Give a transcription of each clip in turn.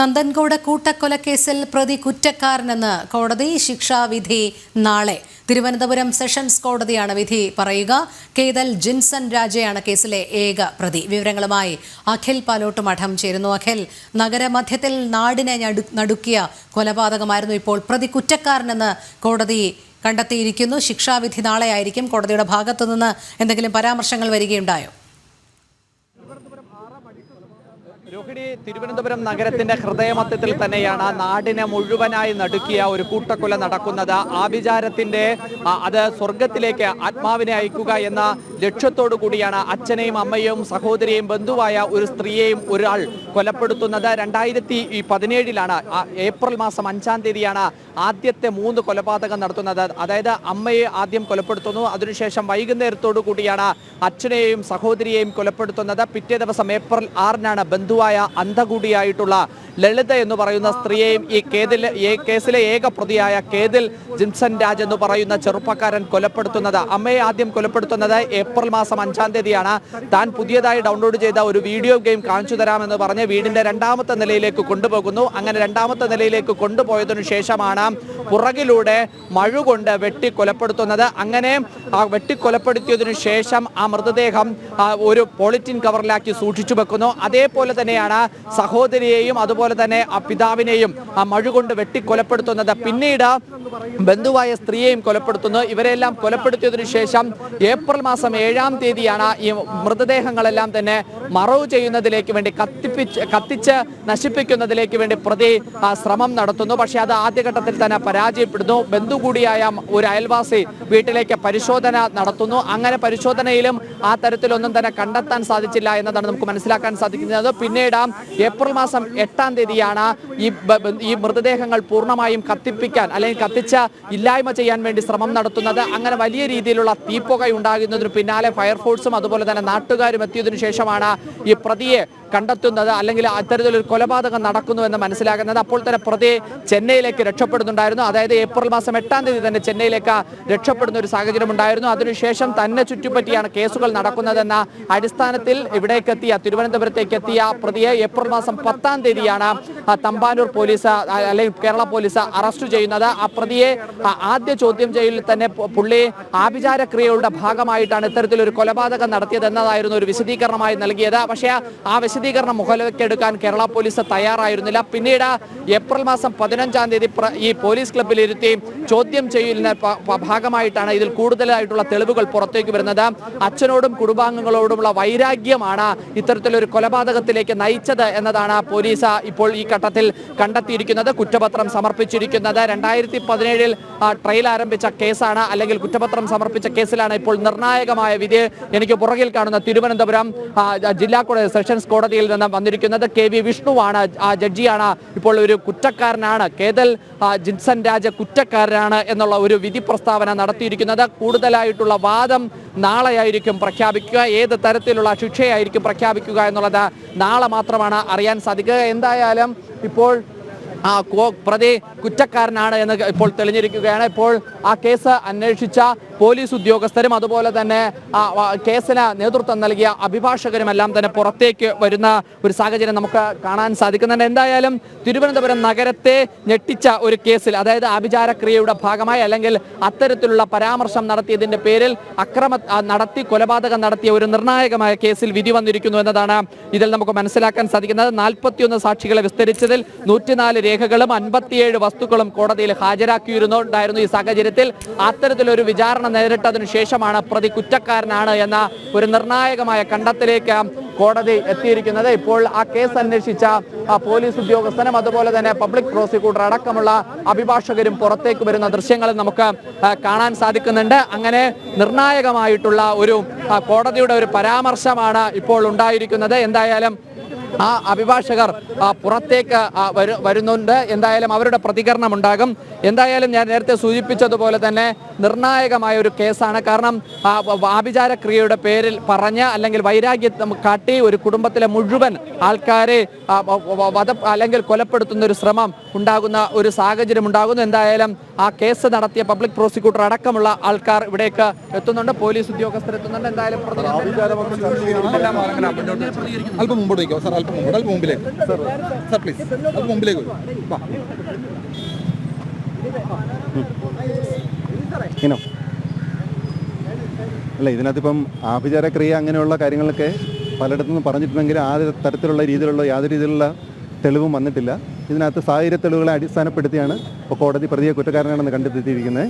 നന്ദൻകോട് കൂട്ടക്കൊലക്കേസിൽ പ്രതി കുറ്റക്കാരനെന്ന് കോടതി ശിക്ഷാവിധി നാളെ. തിരുവനന്തപുരം സെഷൻസ് കോടതിയാണ് വിധി പറയുക. കേതൽ ജിൻസൺ രാജയാണ് കേസിലെ ഏക പ്രതി. വിവരങ്ങളുമായി അഖിൽ പാലോട്ട് മഠം ചേരുന്നു. അഖിൽ നഗരമധ്യത്തിൽ നാടിനെ നടുക്കിയ കൊലപാതകമായിരുന്നു ഇപ്പോൾ പ്രതി കുറ്റക്കാരനെന്ന് കോടതി കണ്ടെത്തിയിരിക്കുന്നു. ശിക്ഷാവിധി നാളെയായിരിക്കും കോടതിയുടെ ഭാഗത്തുനിന്ന് എന്തെങ്കിലും പരാമർശങ്ങൾ വരികയുണ്ടായോ? രോഹിണി തിരുവനന്തപുരം നഗരത്തിന്റെ ഹൃദയമധ്യത്തിൽ തന്നെയാണ് നാടിനെ മുഴുവനായി നടുക്കിയ ഒരു കൂട്ടക്കൊല നടക്കുന്നത്. ആഭിചാരത്തിന്റെ അത് സ്വർഗത്തിലേക്ക് ആത്മാവിനെ അയക്കുക എന്ന ലക്ഷ്യത്തോടു കൂടിയാണ് അച്ഛനെയും അമ്മയും സഹോദരിയെയും ബന്ധുവായ ഒരു സ്ത്രീയെയും ഒരാൾ കൊലപ്പെടുത്തുന്നത്. രണ്ടായിരത്തി പതിനേഴിലാണ് ഏപ്രിൽ മാസം അഞ്ചാം തീയതിയാണ് ആദ്യത്തെ മൂന്ന് കൊലപാതകം നടത്തുന്നത്. അതായത് അമ്മയെ ആദ്യം കൊലപ്പെടുത്തുന്നു അതിനുശേഷം വൈകുന്നേരത്തോടു കൂടിയാണ് അച്ഛനെയും സഹോദരിയെയും കൊലപ്പെടുത്തുന്നത്. പിറ്റേ ദിവസം ഏപ്രിൽ ആറിനാണ് ബന്ധുവായ അന്ധകൂടിയായിട്ടുള്ള ലളിത എന്ന് പറയുന്ന സ്ത്രീയെയും ഈ കേതിൽ കേസിലെ ഏക പ്രതിയായ കേതിൽ ജിംസൺ രാജ് എന്ന് പറയുന്ന ചെറുപ്പക്കാരൻ കൊലപ്പെടുത്തുന്നത് അമ്മയെ ആദ്യം കൊലപ്പെടുത്തുന്നത് ഏപ്രിൽ മാസം അഞ്ചാം തീയതിയാണ്. താൻ പുതിയതായി ഡൗൺലോഡ് ചെയ്ത ഒരു വീഡിയോ ഗെയിം കാണിച്ചു തരാമെന്ന് പറഞ്ഞ് വീടിന്റെ രണ്ടാമത്തെ നിലയിലേക്ക് കൊണ്ടുപോകുന്നു. അങ്ങനെ രണ്ടാമത്തെ നിലയിലേക്ക് കൊണ്ടുപോയതിനു ശേഷമാണ് പുറകിലൂടെ മഴ കൊണ്ട് വെട്ടി കൊലപ്പെടുത്തുന്നത്. അങ്ങനെ ആ വെട്ടി കൊലപ്പെടുത്തിയതിനു ശേഷം ആ മൃതദേഹം ഒരു പോളിറ്റീൻ കവറിലാക്കി സൂക്ഷിച്ചു വെക്കുന്നു. അതേപോലെ തന്നെയാണ് സഹോദരിയെയും അതുപോലെ തന്നെ ആ പിതാവിനെയും ആ മഴ കൊണ്ട് വെട്ടി കൊലപ്പെടുത്തുന്നത് പിന്നീട് ബന്ധുവായ സ്ത്രീയെയും കൊലപ്പെടുത്തുന്നു. ഇവരെല്ലാം കൊലപ്പെടുത്തിയതിനു ശേഷം ഏപ്രിൽ മാസം ഏഴാം തീയതിയാണ് ഈ മൃതദേഹങ്ങളെല്ലാം തന്നെ മറവ് ചെയ്യുന്നതിലേക്ക് വേണ്ടി കത്തിപ്പിച്ച് കത്തിച്ച് നശിപ്പിക്കുന്നതിലേക്ക് വേണ്ടി പ്രതി ശ്രമം നടത്തുന്നു. പക്ഷേ അത് ആദ്യഘട്ടത്തിൽ തന്നെ പരാജയപ്പെടുന്നു. ബന്ധു കൂടിയായ ഒരു അയൽവാസി വീട്ടിലേക്ക് പരിശോധന നടത്തുന്നു. അങ്ങനെ പരിശോധനയിലും ആ തരത്തിലൊന്നും തന്നെ കണ്ടെത്താൻ സാധിച്ചില്ല എന്നതാണ് നമുക്ക് മനസ്സിലാക്കാൻ സാധിക്കുന്നത്. പിന്നീട് ഏപ്രിൽ മാസം എട്ടാം തീയതിയാണ് ഈ ഈ മൃതദേഹങ്ങൾ പൂർണമായും കത്തിപ്പിക്കാൻ അല്ലെങ്കിൽ കത്തിച്ച ഇല്ലായ്മ ചെയ്യാൻ വേണ്ടി ശ്രമം നടത്തുന്നത്. അങ്ങനെ വലിയ രീതിയിലുള്ള തീപ്പുക ഉണ്ടാകുന്നതിന് പിന്നാലെ ഫയർഫോഴ്സും അതുപോലെ തന്നെ നാട്ടുകാരും എത്തിയതിനു ശേഷമാണ് ഈ പ്രതിയെ കണ്ടെത്തുന്നത് അല്ലെങ്കിൽ അത്തരത്തിലൊരു കൊലപാതകം നടക്കുന്നു എന്ന് മനസ്സിലാകുന്നത് അപ്പോൾ തന്നെ പ്രതി ചെന്നൈയിലേക്ക് രക്ഷപ്പെടുന്നുണ്ടായിരുന്നു. അതായത് ഏപ്രിൽ മാസം എട്ടാം തീയതി തന്നെ ചെന്നൈയിലേക്ക് രക്ഷപ്പെടുന്ന ഒരു സാഹചര്യം ഉണ്ടായിരുന്നു. അതിനുശേഷം തന്നെ ചുറ്റിപ്പറ്റിയാണ് കേസുകൾ നടക്കുന്നതെന്ന അടിസ്ഥാനത്തിൽ ഇവിടേക്ക് എത്തിയ തിരുവനന്തപുരത്തേക്ക് എത്തിയ പ്രതിയെ ഏപ്രിൽ മാസം പത്താം തീയതിയാണ് തമ്പാനൂർ പോലീസ് അല്ലെങ്കിൽ കേരള പോലീസ് അറസ്റ്റ് ചെയ്യുന്നത്. ആ പ്രതിയെ ആദ്യ ചോദ്യം ചെയ്യലിൽ തന്നെ പുള്ളി ആഭിചാര ക്രിയകളുടെ ഭാഗമായിട്ടാണ് ഇത്തരത്തിലൊരു കൊലപാതകം നടത്തിയത് എന്നതായിരുന്നു ഒരു വിശദീകരണമായി നൽകിയത്. പക്ഷേ ആ വിശദീകരണം മുഖവിലക്കെടുക്കാൻ കേരള പോലീസ് തയ്യാറായിരുന്നില്ല. പിന്നീട് ഏപ്രിൽ മാസം പതിനഞ്ചാം തീയതി ഈ പോലീസ് ക്ലബ്ബിൽ ചോദ്യം ചെയ്യലിന് ഭാഗമായിട്ടാണ് ഇതിൽ കൂടുതലായിട്ടുള്ള തെളിവുകൾ പുറത്തേക്ക് വരുന്നത്. അച്ഛനോടും കുടുംബാംഗങ്ങളോടുമുള്ള വൈരാഗ്യമാണ് ഇത്തരത്തിലൊരു കൊലപാതകത്തിലേക്ക് നയിച്ചത് എന്നതാണ് പോലീസ് ഇപ്പോൾ ഈ ഘട്ടത്തിൽ കണ്ടെത്തിയിരിക്കുന്നത്. കുറ്റപത്രം സമർപ്പിച്ചിരിക്കുന്നത്. രണ്ടായിരത്തി പതിനേഴിൽ ട്രയൽ ആരംഭിച്ച കേസാണ്. അല്ലെങ്കിൽ കുറ്റപത്രം സമർപ്പിച്ച കേസിലാണ് ഇപ്പോൾ നിർണായകമായ വിധി. എനിക്ക് പുറകിൽ കാണുന്ന തിരുവനന്തപുരം ജില്ലാ സെഷൻസ് കോടതി കോടതിയിൽ നിന്ന് വന്നിരിക്കുന്നത് കെ വി വിഷ്ണുവാണ്. ആ ജഡ്ജിയാണ് ഇപ്പോൾ ഒരു കുറ്റക്കാരനാണ്. കേതൽ ജിൻസൻ രാജ കുറ്റക്കാരനാണ് എന്നുള്ള ഒരു വിധി പ്രസ്താവന നടത്തിയിരിക്കുന്നത്. കൂടുതലായിട്ടുള്ള വാദം നാളെയായിരിക്കും പ്രഖ്യാപിക്കുക. ഏത് തരത്തിലുള്ള ശിക്ഷയായിരിക്കും പ്രഖ്യാപിക്കുക എന്നുള്ളത് നാളെ മാത്രമാണ് അറിയാൻ സാധിക്കുക. എന്തായാലും ഇപ്പോൾ ആ പ്രതി കുറ്റക്കാരനാണ് എന്ന് ഇപ്പോൾ തെളിഞ്ഞിരിക്കുകയാണ്. ഇപ്പോൾ ആ കേസ് അന്വേഷിച്ച പോലീസ് ഉദ്യോഗസ്ഥരും അതുപോലെ തന്നെ കേസിന് നേതൃത്വം നൽകിയ അഭിഭാഷകരും എല്ലാം തന്നെ പുറത്തേക്ക് വരുന്ന ഒരു സാഹചര്യം നമുക്ക് കാണാൻ സാധിക്കുന്നുണ്ട്. എന്തായാലും തിരുവനന്തപുരം നഗരത്തെ ഞെട്ടിച്ച ഒരു കേസിൽ അതായത് ആഭിചാരക്രിയയുടെ ഭാഗമായി അല്ലെങ്കിൽ അത്തരത്തിലുള്ള പരാമർശം നടത്തിയതിന്റെ പേരിൽ അക്രമ നടത്തി കൊലപാതകം നടത്തിയ ഒരു നിർണായകമായ കേസിൽ വിധി വന്നിരിക്കുന്നു എന്നതാണ് ഇതിൽ നമുക്ക് മനസ്സിലാക്കാൻ സാധിക്കുന്നത്. നാൽപ്പത്തിയൊന്ന് സാക്ഷികളെ വിസ്തരിച്ചതിൽ നൂറ്റിനാല് രേഖകളും അൻപത്തിയേഴ് വസ്തുക്കളും കോടതിയിൽ ഹാജരാക്കിയിരുന്നുണ്ടായിരുന്നു ഈ സാഹചര്യത്തിൽ. അത്തരത്തിലൊരു വിചാരണ നേരിട്ടതിനു ശേഷമാണ് പ്രതി കുറ്റക്കാരനാണ് എന്ന ഒരു നിർണായകമായ കണ്ടെത്തലേക്ക് കോടതി എത്തിയിരിക്കുന്നത്. ഇപ്പോൾ ആ കേസ് അന്വേഷിച്ച ആ പോലീസ് ഉദ്യോഗസ്ഥനും അതുപോലെ തന്നെ പബ്ലിക് പ്രോസിക്യൂട്ടർ അടക്കമുള്ള അഭിഭാഷകരും പുറത്തേക്ക് വരുന്ന ദൃശ്യങ്ങൾ നമുക്ക് കാണാൻ സാധിക്കുന്നുണ്ട്. അങ്ങനെ നിർണായകമായിട്ടുള്ള ഒരു കോടതിയുടെ ഒരു പരാമർശമാണ് ഇപ്പോൾ ഉണ്ടായിരിക്കുന്നത്. എന്തായാലും ആ അഭിഭാഷകർ പുറത്തേക്ക് വരുന്നുണ്ട്. എന്തായാലും അവരുടെ പ്രതികരണം ഉണ്ടാകും. എന്തായാലും ഞാൻ നേരത്തെ സൂചിപ്പിച്ചതുപോലെ തന്നെ നിർണായകമായ ഒരു കേസാണ്. കാരണം ആഭിചാര ക്രിയയുടെ പേരിൽ പറഞ്ഞ അല്ലെങ്കിൽ വൈരാഗ്യം കാട്ടി ഒരു കുടുംബത്തിലെ മുഴുവൻ ആൾക്കാരെ വധ അല്ലെങ്കിൽ കൊലപ്പെടുത്തുന്ന ഒരു ശ്രമം ഉണ്ടാകുന്ന ഒരു സാഹചര്യം ഉണ്ടാകുന്നു. എന്തായാലും ആ കേസ് നടത്തിയ പബ്ലിക് പ്രോസിക്യൂട്ടർ അടക്കമുള്ള ആൾക്കാർ ഇവിടേക്ക് എത്തുന്നുണ്ട്. പോലീസ് ഉദ്യോഗസ്ഥർ എത്തുന്നുണ്ട്. എന്തായാലും അല്പം മുമ്പോട്ട് വയ്ക്കാം. സാർ അല്പം അല്പം മുമ്പ് അല്പം മുമ്പിലേക്ക് സർ പ്ലീസ് അല്പം മുമ്പിലേക്ക് ഇനം. അല്ല ഇതിനകത്തിപ്പം ആഭിചാരക്രിയ അങ്ങനെയുള്ള കാര്യങ്ങളൊക്കെ പലയിടത്തു നിന്ന് പറഞ്ഞിട്ടുണ്ടെങ്കിൽ ആ തരത്തിലുള്ള രീതിയിലുള്ള യാതൊരു രീതിയിലുള്ള തെളിവും വന്നിട്ടില്ല. ഇതിനകത്ത് സാഹചര്യ തെളിവുകളെ അടിസ്ഥാനപ്പെടുത്തിയാണ് ഇപ്പോൾ കോടതി പ്രതിയെ കുറ്റക്കാരനാണെന്ന് കണ്ടെത്തിയിരിക്കുന്നത്.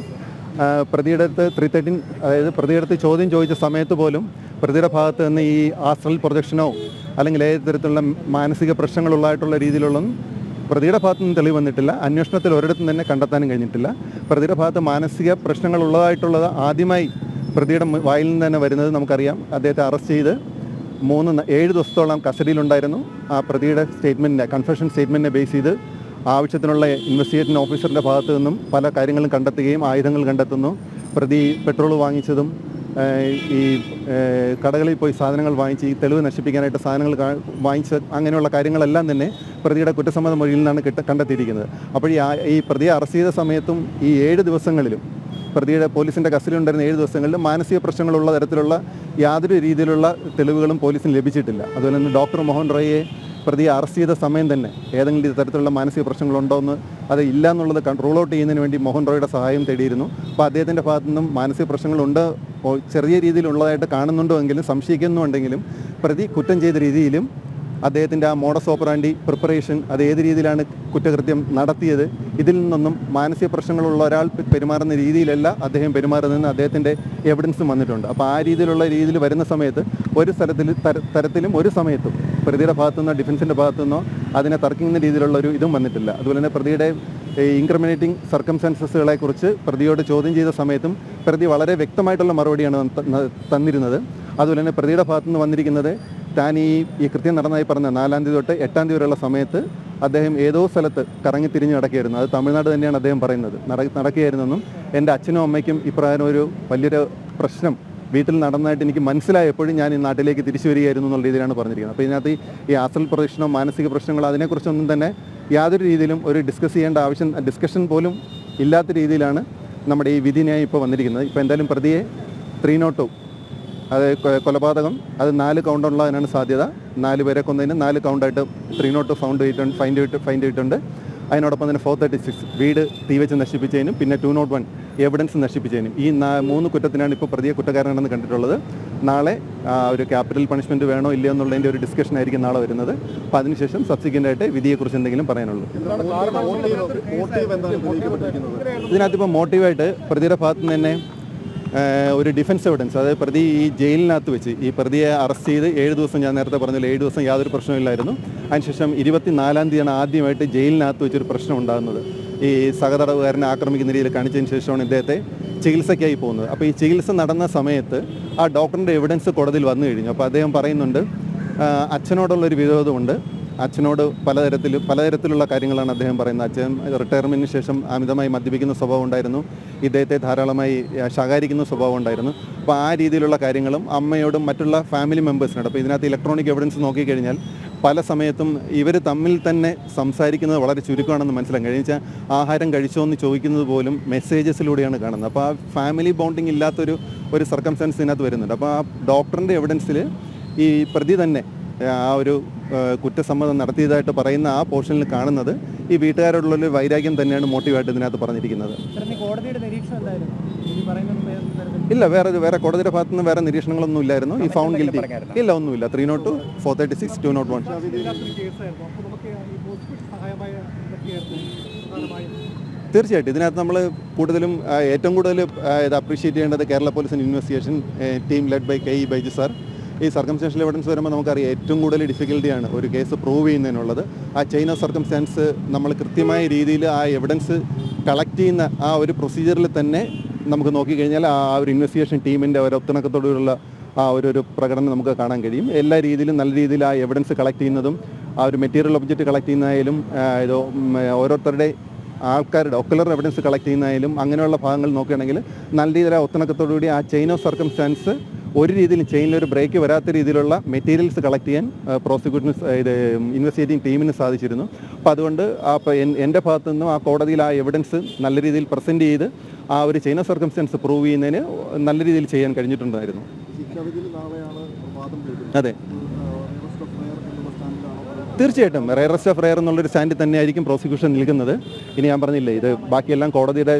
പ്രതിയുടെ അടുത്ത് ത്രീ തേർട്ടീൻ അതായത് പ്രതിയുടെ അടുത്ത് ചോദ്യം ചോദിച്ച സമയത്ത് പോലും പ്രതിയുടെ ഭാഗത്ത് നിന്ന് ഈ ആസ്ട്രൽ പ്രൊജക്ഷനോ അല്ലെങ്കിൽ ഏത് തരത്തിലുള്ള മാനസിക പ്രശ്നങ്ങളുള്ളതായിട്ടുള്ള രീതിയിലുള്ളതും പ്രതിയുടെ ഭാഗത്തു നിന്ന് തെളിവ് വന്നിട്ടില്ല. അന്വേഷണത്തിൽ ഒരിടത്തും തന്നെ കണ്ടെത്താനും കഴിഞ്ഞിട്ടില്ല. പ്രതിയുടെ ഭാഗത്ത് മാനസിക പ്രശ്നങ്ങളുള്ളതായിട്ടുള്ളത് ആദ്യമായി പ്രതിയുടെ വായിൽ നിന്ന് തന്നെ വരുന്നത് നമുക്കറിയാം. അദ്ദേഹത്തെ അറസ്റ്റ് ചെയ്ത് മൂന്ന് ഏഴ് ദിവസത്തോളം കസ്റ്റഡിയിലുണ്ടായിരുന്നു. ആ പ്രതിയുടെ സ്റ്റേറ്റ്മെന്റിനെ കൺഫെഷൻ സ്റ്റേറ്റ്മെന്റിനെ ബേസ് ചെയ്ത് ആവശ്യത്തിനുള്ള ഇൻവെസ്റ്റിഗേഷൻ ഓഫീസറിന്റെ ഭാഗത്തു നിന്നും പല കാര്യങ്ങളും കണ്ടെത്തുകയും ആയുധങ്ങൾ കണ്ടെത്തുന്നു. പ്രതി പെട്രോൾ വാങ്ങിച്ചതും ഈ കടകളിൽ പോയി സാധനങ്ങൾ വാങ്ങിച്ച് ഈ തെളിവ് നശിപ്പിക്കാനായിട്ട് സാധനങ്ങൾ വാങ്ങിച്ച് അങ്ങനെയുള്ള കാര്യങ്ങളെല്ലാം തന്നെ പ്രതിയുടെ കുറ്റസമ്മത മൊഴിയിൽ നിന്നാണ് കിട്ട കണ്ടെത്തിയിരിക്കുന്നത്. അപ്പോൾ ഈ ഈ പ്രതിയെ അറസ്റ്റ് ചെയ്ത സമയത്തും ഈ ഏഴ് ദിവസങ്ങളിലും പ്രതിയുടെ പോലീസിന്റെ കസ്റ്റഡിയിൽ ഉണ്ടായിരുന്ന ഏഴ് ദിവസങ്ങളിലും മാനസിക പ്രശ്നങ്ങളുള്ള തരത്തിലുള്ള യാതൊരു രീതിയിലുള്ള തെളിവുകളും പോലീസിന് ലഭിച്ചിട്ടില്ല. അതുപോലെ തന്നെ ഡോക്ടർ മോഹൻ റോയിയെ പ്രതിയെ അറസ്റ്റ് ചെയ്ത സമയം തന്നെ ഏതെങ്കിലും തരത്തിലുള്ള മാനസിക പ്രശ്നങ്ങളുണ്ടോ എന്ന് അത് ഇല്ല എന്നുള്ളത് റൂൾ ഔട്ട് ചെയ്യുന്നതിന് വേണ്ടി മോഹൻ റോയുടെ സഹായം തേടിയിരുന്നു. അപ്പോൾ അദ്ദേഹത്തിന്റെ ഭാഗത്തു നിന്നും മാനസിക പ്രശ്നങ്ങളുണ്ട് ചെറിയ രീതിയിലുള്ളതായിട്ട് കാണുന്നുണ്ടോ എങ്കിലും സംശയിക്കുന്നുണ്ടെങ്കിലും പ്രതി കുറ്റം ചെയ്ത രീതിയിലും അദ്ദേഹത്തിന്റെ ആ മോഡസ് ഓപ്പറാൻഡി പ്രിപ്പറേഷൻ അത് ഏത് രീതിയിലാണ് കുറ്റകൃത്യം നടത്തിയത് ഇതിൽ നിന്നൊന്നും മാനസിക പ്രശ്നങ്ങളുള്ള ഒരാൾ പെരുമാറുന്ന രീതിയിലല്ല അദ്ദേഹം പെരുമാറുന്നതെന്ന് അദ്ദേഹത്തിന്റെ എവിഡൻസും വന്നിട്ടുണ്ട്. അപ്പോൾ ആ രീതിയിലുള്ള രീതിയിൽ വരുന്ന സമയത്ത് ഒരു സ്ഥലത്തിൽ തര- തരത്തിലും ഒരു സമയത്തും പ്രതിയുടെ ഭാഗത്തു ഭാഗത്തുനിന്നോ ഡിഫൻസിന്റെ ഭാഗത്തുനിന്നോ അതിനെ തർക്കിക്കുന്ന രീതിയിലുള്ള ഒരു ഇതും വന്നിട്ടില്ല. അതുപോലെ തന്നെ പ്രതിയുടെ ഇൻക്രിമിനേറ്റിംഗ് സർക്കംസ്റ്റൻസസുകളെ കുറിച്ച് പ്രതിയോട് ചോദ്യം ചെയ്ത സമയത്തും പ്രതി വളരെ വ്യക്തമായിട്ടുള്ള മറുപടിയാണ് തന്നിരുന്നത്. അതുപോലെ തന്നെ പ്രതിയുടെ ഭാഗത്തുനിന്ന് വന്നിരിക്കുന്നത് താൻ ഈ ഈ കൃത്യം നടന്നതായി പറഞ്ഞ നാലാം തീയതി തൊട്ട് എട്ടാം തീയതി വരെയുള്ള സമയത്ത് അദ്ദേഹം ഏതോ സ്ഥലത്ത് കറങ്ങി തിരിഞ്ഞ് നടക്കുകയായിരുന്നു. അത് തമിഴ്നാട് തന്നെയാണ് അദ്ദേഹം പറയുന്നത്. നട നടക്കുകയായിരുന്നെന്നും എന്റെ അച്ഛനും അമ്മയ്ക്കും ഇപ്രകാരം ഒരു വലിയൊരു പ്രശ്നം വീട്ടിൽ നടന്നതായിട്ട് എനിക്ക് മനസ്സിലായപ്പോഴും ഞാൻ ഈ നാട്ടിലേക്ക് തിരിച്ചു വരികയായിരുന്നു എന്നുള്ള രീതിയിലാണ് പറഞ്ഞിരിക്കുന്നത്. അപ്പോൾ ഇതിനകത്ത് ഈ- ഈ പ്രദക്ഷിണം മാനസിക പ്രശ്നങ്ങളോ അതിനെക്കുറിച്ചൊന്നും തന്നെ യാതൊരു രീതിയിലും ഒരു ഡിസ്കസ് ചെയ്യേണ്ട ആവശ്യം ഡിസ്കഷൻ പോലും ഇല്ലാത്ത രീതിയിലാണ് നമ്മുടെ ഈ വിധിന്യായം ഇപ്പോൾ വന്നിരിക്കുന്നത്. ഇപ്പോൾ എന്തായാലും പ്രതിയെ ത്രീ നോട്ട് ടു അത് കൊലപാതകം അത് നാല് കൗണ്ടുള്ളതിനാണ് സാധ്യത. നാല് പേരെ കൊന്നതിന് നാല് കൗണ്ടായിട്ട് ത്രീ നോട്ട് ഫൗണ്ട് ചെയ്തിട്ടുണ്ട് ഫൈൻഡ് ചെയ്തിട്ട് ഫൈൻഡ് ചെയ്തിട്ടുണ്ട്. അതിനോടൊപ്പം തന്നെ ഫോർ തേർട്ടി സിക്സ് വീട് തീ വെച്ച് നശിപ്പിച്ചതിനും പിന്നെ ടു നോട്ട് വൺ എവിഡൻസ് നശിപ്പിച്ചതിനും. ഈ മൂന്ന് കുറ്റത്തിനാണ് ഇപ്പോൾ പ്രതിയെ കുറ്റക്കാരനാണെന്ന് കണ്ടിട്ടുള്ളത്. നാളെ ഒരു ക്യാപിറ്റൽ പണിഷ്മെന്റ് വേണോ ഇല്ലയോ എന്നുള്ളതിന്റെ ഒരു ഡിസ്കഷൻ ആയിരിക്കും നാളെ വരുന്നത്. അപ്പോൾ അതിനുശേഷം സബ്സിക്വന്റായിട്ട് വിധിയെക്കുറിച്ച് എന്തെങ്കിലും പറയാനുള്ളൂ. ഇതിനകത്ത് ഇപ്പോൾ മോട്ടീവായിട്ട് പ്രതിയുടെ ഭാഗത്ത് നിന്ന് തന്നെ ഒരു ഡിഫൻസ് എവിഡൻസ് അതായത് പ്രതി ഈ ജയിലിനകത്ത് വെച്ച് ഈ പ്രതിയെ അറസ്റ്റ് ചെയ്ത് ഏഴ് ദിവസം ഞാൻ നേരത്തെ പറഞ്ഞു ഏഴ് ദിവസം യാതൊരു പ്രശ്നമില്ലായിരുന്നു അതിനുശേഷം ഇരുപത്തിനാലാം തീയതിയാണ് ആദ്യമായിട്ട് ജയിലിനകത്ത് വെച്ചൊരു പ്രശ്നം ഉണ്ടാകുന്നത്. ഈ സഹതടവുകാരനെ ആക്രമിക്കുന്ന രീതിയിൽ കാണിച്ചതിന് ശേഷമാണ് ഇദ്ദേഹത്തെ ചികിത്സയ്ക്കായി പോകുന്നത്. അപ്പോൾ ഈ ചികിത്സ നടന്ന സമയത്ത് ആ ഡോക്ടറിന്റെ എവിഡൻസ് കോടതിയിൽ വന്നു കഴിഞ്ഞു. അപ്പോൾ അദ്ദേഹം പറയുന്നുണ്ട് അച്ഛനോടുള്ളൊരു വിരോധമുണ്ട്. അച്ഛനോട് പലതരത്തിൽ പലതരത്തിലുള്ള കാര്യങ്ങളാണ് അദ്ദേഹം പറയുന്നത്. അച്ഛൻ റിട്ടയർമെന്റിന് ശേഷം അമിതമായി മദ്യപിക്കുന്ന സ്വഭാവം ഉണ്ടായിരുന്നു. ഇദ്ദേഹത്തെ ധാരാളമായി ശകാരിക്കുന്ന സ്വഭാവം ഉണ്ടായിരുന്നു. അപ്പോൾ ആ രീതിയിലുള്ള കാര്യങ്ങളും അമ്മയോടും മറ്റുള്ള ഫാമിലി മെമ്പേഴ്സിനോട് അപ്പോൾ ഇതിനകത്ത് ഇലക്ട്രോണിക് എവിഡൻസ് നോക്കിക്കഴിഞ്ഞാൽ പല സമയത്തും ഇവർ തമ്മിൽ തന്നെ സംസാരിക്കുന്നത് വളരെ ചുരുക്കമാണെന്ന് മനസ്സിലാക്കാം കഴിഞ്ഞ ആഹാരം കഴിച്ചോ എന്ന് ചോദിക്കുന്നത് പോലും മെസ്സേജസിലൂടെയാണ് കാണുന്നത്. അപ്പോൾ ആ ഫാമിലി ബോണ്ടിങ് ഇല്ലാത്തൊരു ഒരു സർക്കംസ്റ്റൻസ് ഇതിനകത്ത് വരുന്നുണ്ട്. അപ്പോൾ ആ ഡോക്ടറിന്റെ എവിഡൻസിൽ ഈ പ്രതി തന്നെ ആ ഒരു കുറ്റസമ്മതം നടത്തിയതായിട്ട് പറയുന്ന ആ പോർഷനിൽ കാണുന്നത് ഈ വീട്ടുകാരോടുള്ള വൈരാഗ്യം തന്നെയാണ് മോട്ടീവായിട്ട് ഇതിനകത്ത് പറഞ്ഞിരിക്കുന്നത്. ഇല്ല വേറെ വേറെ കോടതിയുടെ ഭാഗത്ത് നിന്ന് വേറെ നിരീക്ഷണങ്ങളൊന്നും ഇല്ലായിരുന്നു. ഈ ഫൗണ്ട് ഗിൽറ്റി ഇല്ല ഒന്നുമില്ല. Three nought two four thirty six two nought one തീർച്ചയായിട്ടും. ഇതിനകത്ത് നമ്മൾ കൂടുതലും ഏറ്റവും കൂടുതൽ ഇത് അപ്രീഷിയേറ്റ് ചെയ്യേണ്ടത് കേരള പോലീസിന്റെ investigation team led by K E Baiju sir ഈ സർക്കംസ്റ്റാൻഷ്യൽ എവിഡൻസ് വരുമ്പോൾ നമുക്കറിയാം ഏറ്റവും കൂടുതൽ ഡിഫിക്കൽട്ടിയാണ് ഒരു കേസ് പ്രൂവ് ചെയ്യുന്നതിനുള്ളത്. ആ ചെയിൻ ഓഫ് സർക്കംസ്റ്റാൻസ് നമ്മൾ കൃത്യമായ രീതിയിൽ ആ എവിഡൻസ് കളക്ട് ചെയ്യുന്ന ആ ഒരു പ്രൊസീജിയറിൽ തന്നെ നമുക്ക് നോക്കിക്കഴിഞ്ഞാൽ ആ ഒരു ഇൻവെസ്റ്റിഗേഷൻ ടീമിന്റെ ഒരു ഒത്തിണക്കത്തോടുള്ള ആ ഒരു ഒരു പ്രകടനം നമുക്ക് കാണാൻ കഴിയും. എല്ലാ രീതിയിലും നല്ല രീതിയിൽ ആ എവിഡൻസ് കളക്ട് ചെയ്യുന്നതും ആ ഒരു മെറ്റീരിയൽ ഒബ്ജക്റ്റ് കളക്ട് ചെയ്യുന്നതായാലും ഇത് ഓരോരുത്തരുടെ ആൾക്കാരുടെ ഒക്കുലർ എവിഡൻസ് കളക്ട് ചെയ്യുന്നതായാലും അങ്ങനെയുള്ള ഭാഗങ്ങൾ നോക്കുകയാണെങ്കിൽ നല്ല രീതിയിൽ ഒത്തിണക്കത്തോടുകൂടി ആ ചെയിൻ ഓഫ് സർക്കംസ്റ്റാൻസ് ഒരു രീതിയിൽ ചെയിനിൽ ഒരു ബ്രേക്ക് വരാത്ത രീതിയിലുള്ള മെറ്റീരിയൽസ് കളക്ട് ചെയ്യാൻ പ്രോസിക്യൂഷന് ഇത് ഇൻവെസ്റ്റിഗേറ്റിംഗ് ടീമിന് സാധിച്ചിരുന്നു. അപ്പോൾ അതുകൊണ്ട് ആ എന്റെ ഭാഗത്തു നിന്നും ആ കോടതിയിൽ ആ എവിഡൻസ് നല്ല രീതിയിൽ പ്രസന്റ് ചെയ്ത് ആ ഒരു ചെയിൻ ഓഫ് സർക്കംസ്റ്റാൻസ് പ്രൂവ് ചെയ്യുന്നതിന് നല്ല രീതിയിൽ ചെയ്യാൻ കഴിഞ്ഞിട്ടുണ്ടായിരുന്നു. അതെ. തീർച്ചയായിട്ടും. റയറസ്റ്റ് ഓഫ് റയർ എന്നുള്ളൊരു സ്റ്റാൻഡിൽ തന്നെയായിരിക്കും പ്രോസിക്യൂഷൻ നിൽക്കുന്നത്. ഇനി ഞാൻ പറഞ്ഞില്ലേ ഇത് ബാക്കിയെല്ലാം കോടതിയുടെ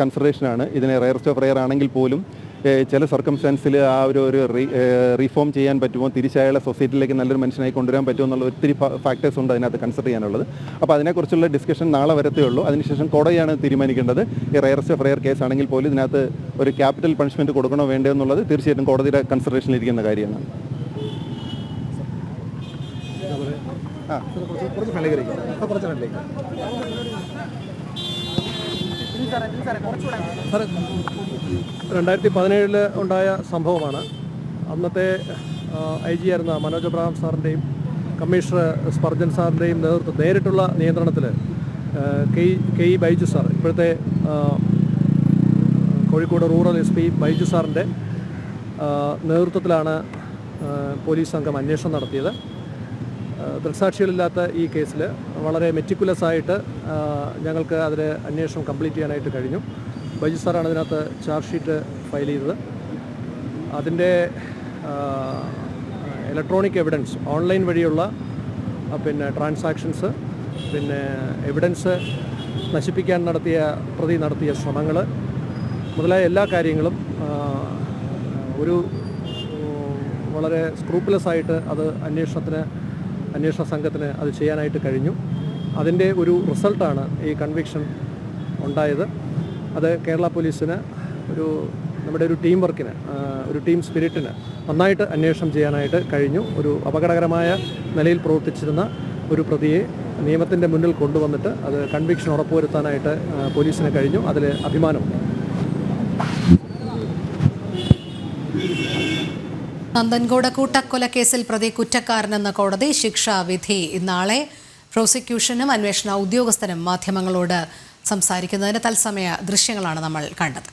കൺസിഡറേഷനാണ് ഇതിനെ റയറസ്റ്റ് ഓഫ് റയർ ആണെങ്കിൽ പോലും ചില സർക്കംസ്റ്റാൻസിൽ ആ ഒരു ഒരു റീഫോം ചെയ്യാൻ പറ്റുമോ? തിരിച്ചയാളെ സൊസൈറ്റിയിലേക്ക് നല്ലൊരു മനുഷ്യനായി കൊണ്ടുവരാൻ പറ്റുമോ എന്നുള്ള ഒത്തിരി ഫാക്ടേഴ്സ് ഉണ്ട് അതിനകത്ത് കൺസിഡർ ചെയ്യാനുള്ളത്. അപ്പോൾ അതിനെക്കുറിച്ചുള്ള ഡിസ്കഷൻ നാളെ വരത്തേ ഉള്ളൂ. അതിനുശേഷം കോടതിയാണ് തീരുമാനിക്കേണ്ടത്. ഈ റയറസ്റ്റ് ഓഫ് റയർ കേസ് ആണെങ്കിൽ പോലും ഇതിനകത്ത് ഒരു ക്യാപിറ്റൽ പണിഷ്മെന്റ് കൊടുക്കണോ വേണ്ടോ എന്നുള്ളത് തീർച്ചയായിട്ടും കോടതിയുടെ കൺസിഡറേഷനിലിരിക്കുന്ന കാര്യമാണ്. ആ. കുറച്ച് കുറച്ച് ഫ്രണ്ടിലേക്ക് ഇരിക്കാം. സാർ കുറച്ച് ഫ്രണ്ടിലേക്ക് സാർ രണ്ടായിരത്തി പതിനേഴിൽ ഉണ്ടായ സംഭവമാണ്. അന്നത്തെ ഐ ജി ആയിരുന്ന മനോജ് അബ്രഹാം സാറിന്റെയും കമ്മീഷണർ സ്പർജൻ സാറിന്റെയും നേതൃത്വം നേരിട്ടുള്ള നിയന്ത്രണത്തിൽ K K E Baiju sir ഇപ്പോഴത്തെ Kozhikode rural S P Baiju സാറിന്റെ നേതൃത്വത്തിലാണ് പോലീസ് സംഘം അന്വേഷണം നടത്തിയത്. ദൃക്സാക്ഷികളില്ലാത്ത ഈ കേസിൽ വളരെ മെറ്റിക്കുലസ് ആയിട്ട് ഞങ്ങൾക്ക് അതിൽ അന്വേഷണം കംപ്ലീറ്റ് ചെയ്യാനായിട്ട് കഴിഞ്ഞു. ബൈജു സാറാണ് അതിനകത്ത് ചാർജ് ഷീറ്റ് ഫയൽ ചെയ്തത്. അതിന്റെ ഇലക്ട്രോണിക് എവിഡൻസ് ഓൺലൈൻ വഴിയുള്ള പിന്നെ ട്രാൻസാക്ഷൻസ് പിന്നെ എവിഡൻസ് നശിപ്പിക്കാൻ നടത്തിയ പ്രതി നടത്തിയ ശ്രമങ്ങൾ മുതലായ എല്ലാ കാര്യങ്ങളും ഒരു വളരെ സ്ക്രൂപ്പുലസ് ആയിട്ട് അത് അന്വേഷണത്തിന് അന്വേഷണ സംഘത്തിന് അത് ചെയ്യാനായിട്ട് കഴിഞ്ഞു. അതിന്റെ ഒരു റിസൾട്ടാണ് ഈ കൺവിക്ഷൻ ഉണ്ടായത്. അത് കേരള പോലീസിന് ഒരു നമ്മുടെ ഒരു ടീം വർക്കിന് ഒരു ടീം സ്പിരിറ്റിന് നന്നായിട്ട് അന്വേഷണം ചെയ്യാനായിട്ട് കഴിഞ്ഞു. ഒരു അപകടകരമായ നിലയിൽ പ്രവർത്തിച്ചിരുന്ന ഒരു പ്രതിയെ നിയമത്തിന്റെ മുന്നിൽ കൊണ്ടുവന്നിട്ട് അത് കൺവിക്ഷൻ ഉറപ്പുവരുത്താനായിട്ട് പോലീസിന് കഴിഞ്ഞു. അതിൽ അഭിമാനമുണ്ട് നന്ദൻകോട് കൂട്ടക്കൊലക്കേസിൽ പ്രതി കുറ്റക്കാരനെന്ന കോടതി ശിക്ഷാവിധി. നാളെ പ്രോസിക്യൂഷനും അന്വേഷണ ഉദ്യോഗസ്ഥനും മാധ്യമങ്ങളോട് സംസാരിക്കുന്നതിന് തത്സമയ ദൃശ്യങ്ങളാണ് നമ്മൾ കണ്ടത്.